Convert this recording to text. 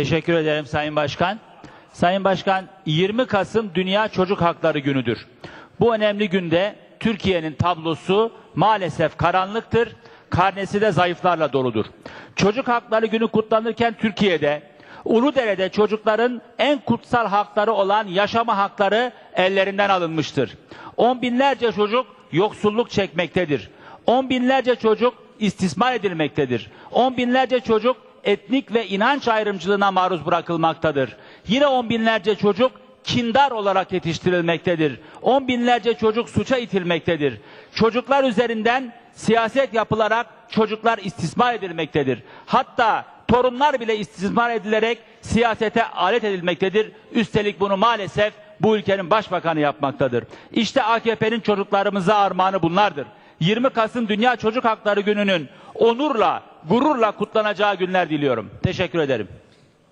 Teşekkür ederim Sayın Başkan. Sayın Başkan 20 Kasım Dünya Çocuk Hakları Günüdür. Bu önemli günde Türkiye'nin tablosu maalesef karanlıktır. Karnesi de zayıflarla doludur. Çocuk Hakları Günü kutlanırken Türkiye'de Uludere'de çocukların en kutsal hakları olan yaşama hakları ellerinden alınmıştır. On binlerce çocuk yoksulluk çekmektedir. On binlerce çocuk istismar edilmektedir. On binlerce çocuk etnik ve inanç ayrımcılığına maruz bırakılmaktadır. Yine on binlerce çocuk kindar olarak yetiştirilmektedir. On binlerce çocuk suça itilmektedir. Çocuklar üzerinden siyaset yapılarak çocuklar istismar edilmektedir. Hatta torunlar bile istismar edilerek siyasete alet edilmektedir. Üstelik bunu maalesef bu ülkenin başbakanı yapmaktadır. İşte AKP'nin çocuklarımıza armağanı bunlardır. 20 Kasım Dünya Çocuk Hakları Günü'nün onurla, gururla kutlanacağı günler diliyorum. Teşekkür ederim.